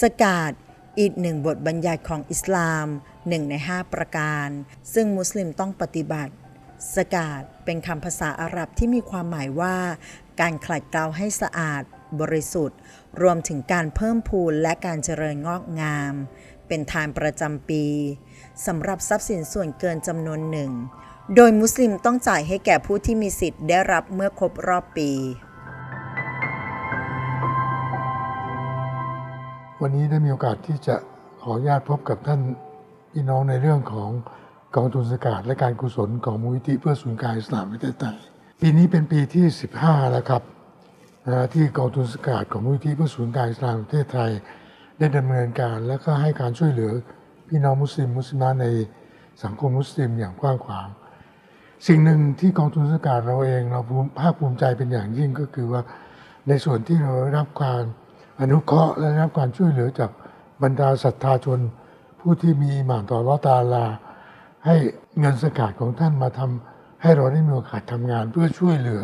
สกาดอีกหนึ่งบทบัญญัติของอิสลามหนึ่งในห้าประการ ซึ่งมุสลิมต้องปฏิบัติ สกาดเป็นคำภาษาอาหรับที่มีความหมายว่า การขัดเกลาให้สะอาด บริสุทธิ์ รวมถึงการเพิ่มพูนและการเจริญงอกงาม เป็นทานประจำปีสำหรับทรัพย์สินส่วนเกินจำนวนหนึ่ง โดยมุสลิมต้องจ่ายให้แก่ผู้ที่มีสิทธิ์ได้รับเมื่อครบรอบปี วันนี้ได้มีโอกาสที่จะขออนุญาตพบกับท่านพี่น้องในเรื่องของกองทุนสกาดและการกุศลของมูลนิธิเพื่อศูนย์กางอิสลามประเทศไทยปีนี้เป็นปีที่ 15 แล้วครับนะที่กองทุนสกาดของมูลนิธิเพื่อศูนย์กางอิสลามประเทศไทย ได้ดำเนินการและก็ให้การช่วยเหลือพี่น้องมุสลิมมุสลิมในสังคมมุสลิมอย่างกว้างขวาง สิ่งหนึ่งที่กองทุนสกาดเราเองเราภูมิภาคภูมิใจเป็นอย่างยิ่งก็คือว่าในส่วนที่เราได้รับการ อนุเคราะห์และรับการช่วยเหลือจากบรรดาศรัทธาชน ผู้ที่มีหมานต่ออัลอตาลา ให้เงินสกาดของท่านมาทำให้เราได้มีโอกาสทำงาน เพื่อช่วยเหลือ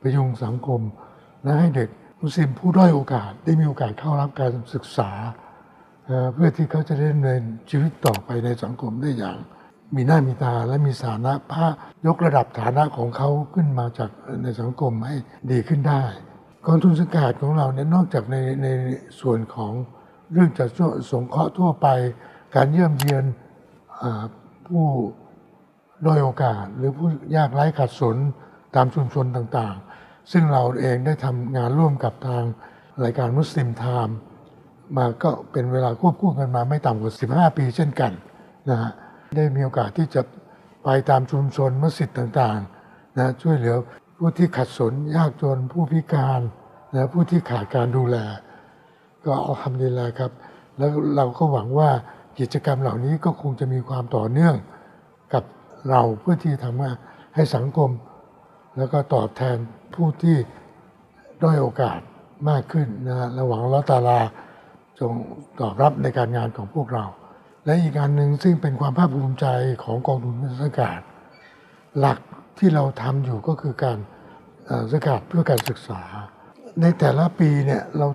ประยุงสังคม และให้เด็กมุสลิมผู้ด้อยโอกาสได้มีโอกาสเข้ารับการศึกษา เพื่อที่เขาจะได้ดำเนินชีวิตต่อไปในสังคมได้อย่าง มีหน้ามีตาและมีฐานะพายกระดับฐานะของเขาขึ้นมาจากในสังคมให้ดีขึ้นได้ กองทุนสกาดของเราเนี่ยนอกจากในในส่วนของเรื่องจะช่วยสงเคราะห์ทั่วไป การเยี่ยมเยียนผู้ด้อยโอกาส หรือผู้ยากไร้ขัดสนตามชุมชนต่างๆ ซึ่งเราเองได้ทำงานร่วมกับทางรายการมุสลิมไทม์มาก็เป็นเวลาควบคู่กันมาไม่ต่ำกว่า 15 ปีเช่นกันนะฮะได้มีโอกาสที่จะไปตามชุมชนมัสยิดต่างๆนะช่วยเหลือผู้ที่ขัดสนยากจนผู้พิการ นะผู้ที่ขาดการดูแล ก็เอาทำดีแล้วครับ แล้วเราก็หวังว่ากิจกรรมเหล่านี้ก็คงจะมีความต่อเนื่องกับเราเพื่อที่ทำให้สังคม แล้วก็ตอบแทนผู้ที่ด้อยโอกาสมากขึ้นนะระหวังอัลเลอตาลาจงตอบรับในการงานของพวกเรา และอีกการหนึ่งซึ่งเป็นความภาคภูมิใจของกองทุนสกาดหลักที่เราทำอยู่ก็คือการสกาดเพื่อการศึกษา ในแต่ละปีเนี่ยเรา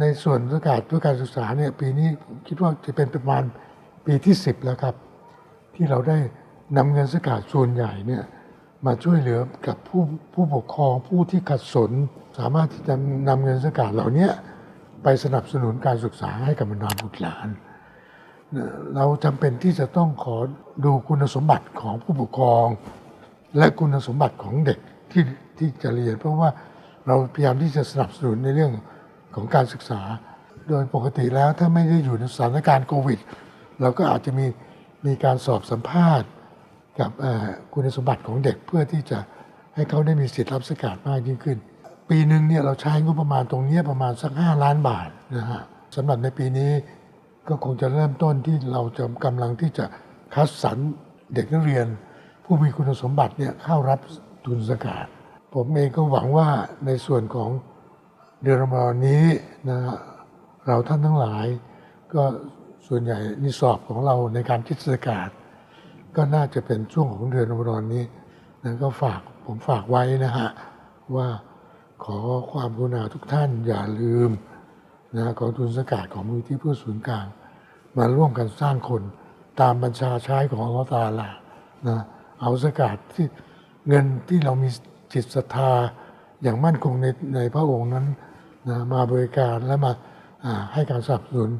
ในส่วนสกาดเพื่อการศึกษาเนี่ยปีนี้คิดว่าจะเป็นประมาณปีที่ 10 แล้วครับ ที่เราได้นำเงินสกาดส่วนใหญ่เนี่ยมาช่วยเหลือกับผู้ผู้ปกครองผู้ที่ขัดสน สามารถที่จะนำเงินสกาดเหล่านี้ไปสนับสนุนการศึกษาให้กับบรรดาบุตรหลานเอ่อเราจำเป็นที่จะต้องขอดูคุณสมบัติของผู้ปกครอง และคุณสมบัติของเด็กที่ที่จะเรียนเพราะว่า เราพยายามที่จะสนับสนุนในเรื่องของการศึกษา โดยปกติแล้วถ้าไม่ได้อยู่ในสถานการณ์โควิด เราก็อาจจะมีมีการสอบสัมภาษณ์ กับคุณสมบัติของเด็กเพื่อที่จะให้เขาได้มีสิทธิ์รับสกาดมากยิ่งขึ้น ปีหนึ่งเนี่ยเราใช้งบประมาณตรงนี้ประมาณสัก 5 ล้านบาทนะฮะสำหรับในปีนี้ก็คงจะเริ่มต้นที่เราจะกำลังที่จะคัดสรรเด็กนักเรียน ผู้มีคุณสมบัติเนี่ยเข้ารับทุนสกาด ผมเองก็หวังว่าในส่วนของเดือนรอมฎอนนี้นะเราท่านทั้งหลาย ก็ส่วนใหญ่นิสอบของเราในการคิดสกาดก็น่าจะเป็นช่วงของเดือนรอมฎอนนี้นะก็ฝากผมฝากไว้นะฮะว่าขอความกรุณาทุกท่านอย่าลืมนะกองทุนสกาดของมูลที่เพื่อศูนย์กลาง มาร่วมกันสร้างคนตามบัญชาใช้ของอัลลอฮฺตาลานะเอาสกาดที่เงินที่เรามี จิตศรัทธาอย่างมั่นคงในในพระองค์นั้นนะมาบริการและมาให้การสนับสนุน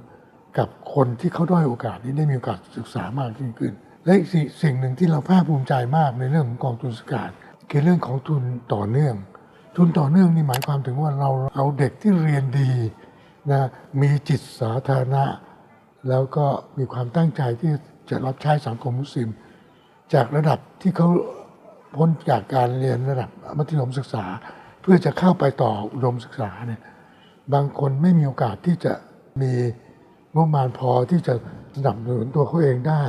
กับคนที่เขาด้อยโอกาสนี้ได้มีโอกาสศึกษามากยิ่งขึ้น และอีกสิ่งสิ่งหนึ่งที่เราภาคภูมิใจมากในเรื่องของกองทุนสกาดคือเรื่องของทุนต่อเนื่อง ทุนต่อเนื่องนี่หมายความถึงว่าเราเอาเด็กที่เรียนดีนะมีจิตสาธารณะ แล้วก็มีความตั้งใจที่จะรับใช้สังคมมุสลิม จากระดับที่เขา พ้นจากการเรียนระดับมัธยมศึกษา เพื่อจะเข้าไปต่ออุดมศึกษาเนี่ยบางคนไม่มีโอกาสที่จะมีงบประมาณพอที่จะสนับสนุนตัวเขาเองได้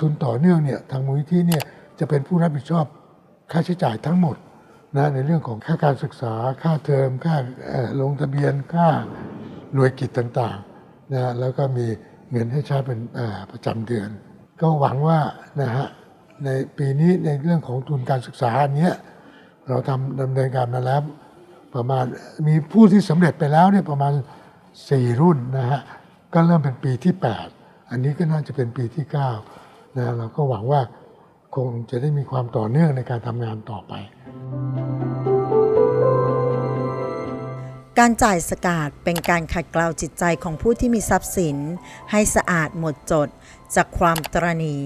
ทุนต่อเนื่องเนี่ยทางมูลนิธิเนี่ยจะเป็นผู้รับผิดชอบค่าใช้จ่ายทั้งหมดนะในเรื่องของค่าการศึกษา ค่าเทอมค่าลงทะเบียนค่าหน่วยกิจต่างๆนะแล้วก็มีเงินให้ใช้เป็นประจำเดือน ก็หวังว่านะฮะ ในปีนี้ในเรื่องของทุนการศึกษาอันเนี้ยเราทำดำเนินการมาแล้ว ประมาณมีผู้ที่สำเร็จไปแล้วเนี่ยประมาณ 4 รุ่นนะฮะก็เริ่มเป็นปีที่ 8 อันนี้ก็น่าจะเป็นปีที่9นะเราก็หวังว่าคงจะได้มีความต่อเนื่องในการทำงานต่อไป การจ่ายสกาดเป็นการขัดเกลาจิตใจของผู้ที่มีทรัพย์สิน ให้สะอาดหมดจดจากความตรณี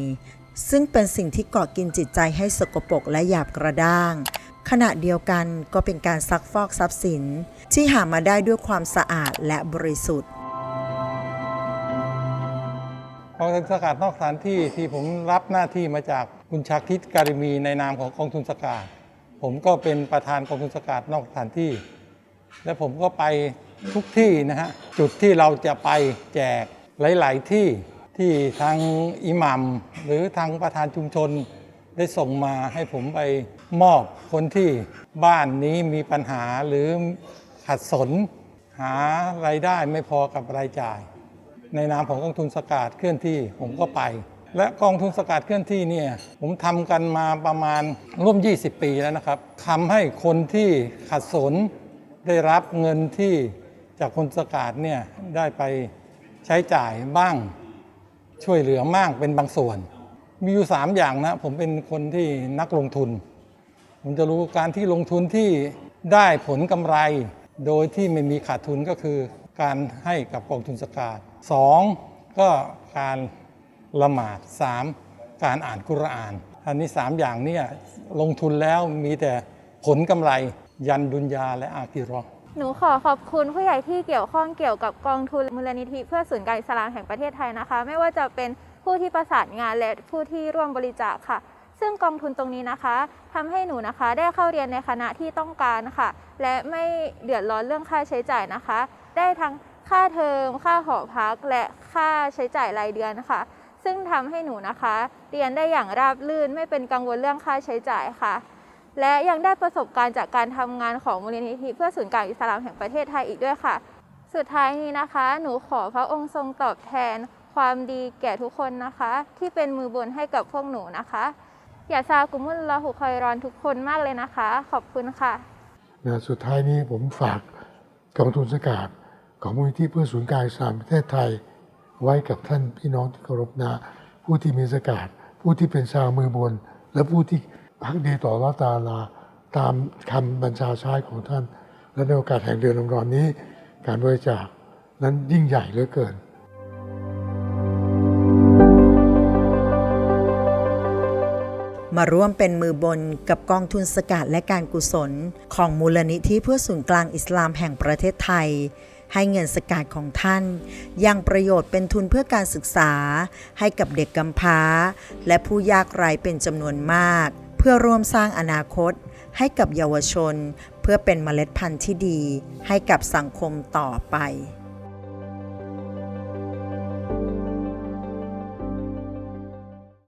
ซึ่งเป็นสิ่งที่เกาะกินจิตใจให้สกปรกและหยาบกระด้าง ขณะเดียวกันก็เป็นการซักฟอกทรัพย์สิน ที่หามาได้ด้วยความสะอาดและบริสุทธิ์กองทุนสกัดนอกสถานที่ที่ผมรับหน้าที่มาจากคุณชาคิดการิมีในนามของกองทุนสกัดผมก็เป็นประธานกองทุนสกัดนอกสถานที่ และผมก็ไปทุกที่นะฮะจุดที่เราจะไปแจกหลาย ๆ ที่ ที่ทางอิหมัมหรือทางประธานชุมชนได้ส่งมาให้ผมไปมอบคนที่บ้านนี้มีปัญหาหรือขัดสน หารายได้ไม่พอกับรายจ่าย ในนามของกองทุนสกาดเคลื่อนที่ผมก็ไป และกองทุนสกาดเคลื่อนที่เนี่ยผมทำกันมาประมาณร่วม 20 ปีแล้วนะครับทำให้คนที่ขัดสนได้รับเงินที่จากคนสกาดเนี่ยได้ไปใช้จ่ายบ้าง ช่วยเหลือบ้างเป็นบางส่วน มีอยู่ 3 อย่างนะ ผมเป็นคนที่นักลงทุน ผมจะรู้การที่ลงทุนที่ได้ผลกำไร โดยที่ไม่มีขาดทุนก็คือการให้กับกองทุนสกาดสองก็การละหมาดสามการอ่านกุรอาน อันนี้สามอย่างเนี่ยลงทุนแล้วมีแต่ผลกำไรยันดุนยาและอาคิราะ หนูขอขอบคุณผู้ใหญ่ที่เกี่ยวข้องเกี่ยวกับกองทุนมูลนิธิเพื่อศูนย์การอิสลามแห่งประเทศไทยนะคะ ไม่ว่าจะเป็นผู้ที่ประสานงานและผู้ที่ร่วมบริจาคค่ะ ซึ่งกองทุนตรงนี้นะคะทำให้หนูนะคะได้เข้าเรียนในคณะที่ต้องการค่ะ และไม่เดือดร้อนเรื่องค่าใช้จ่ายนะคะ ได้ทั้งค่าเทอม ค่าหอพัก และค่าใช้จ่ายรายเดือนค่ะ ซึ่งทำให้หนูนะคะ เรียนได้อย่างราบรื่นไม่เป็นกังวลเรื่องค่าใช้จ่ายค่ะ และยังได้ประสบการณ์จากการทำงานของมูลนิธิเพื่อศูนย์กลางอิสลามแห่งประเทศไทยอีกด้วยค่ะ สุดท้ายนี้นะคะ หนูขอพระองค์ทรงตอบแทน ความดีแก่ทุกคนนะคะ ที่เป็นมือบนให้กับพวกหนูนะคะ อย่าซากุมุลลอหุคอยรอนทุกคนมากเลยนะคะ ขอบคุณค่ะนะสุดท้ายนี้ผมฝากกองทุนสกาดของมูลนิธิเพื่อศูนย์กลางอิสลามประเทศไทย ไว้กับท่านพี่น้องที่เคารพนะผู้ที่มีสกาดผู้ที่เป็นชาวมือบนและผู้ที่ พักดีต่ออัตาลาตามคำบัญชาใช้ของท่าน และในโอกาสแห่งเดือนรอมฎอนนี้ การบริจาคนั้นยิ่งใหญ่เหลือเกินมาร่วมเป็นมือบนกับกองทุนสกัดและการกุศล ของมูลนิธิเพื่อศูนย์กลางอิสลามแห่งประเทศไทย ให้เงินสกัดของท่าน ยังประโยชน์เป็นทุนเพื่อการศึกษา ให้กับเด็กกำพร้า และผู้ยากไร้เป็นจำนวนมาก เพื่อร่วมสร้างอนาคต ให้กับเยาวชน เพื่อเป็นเมล็ดพันธุ์ที่ดี ให้กับสังคมต่อไป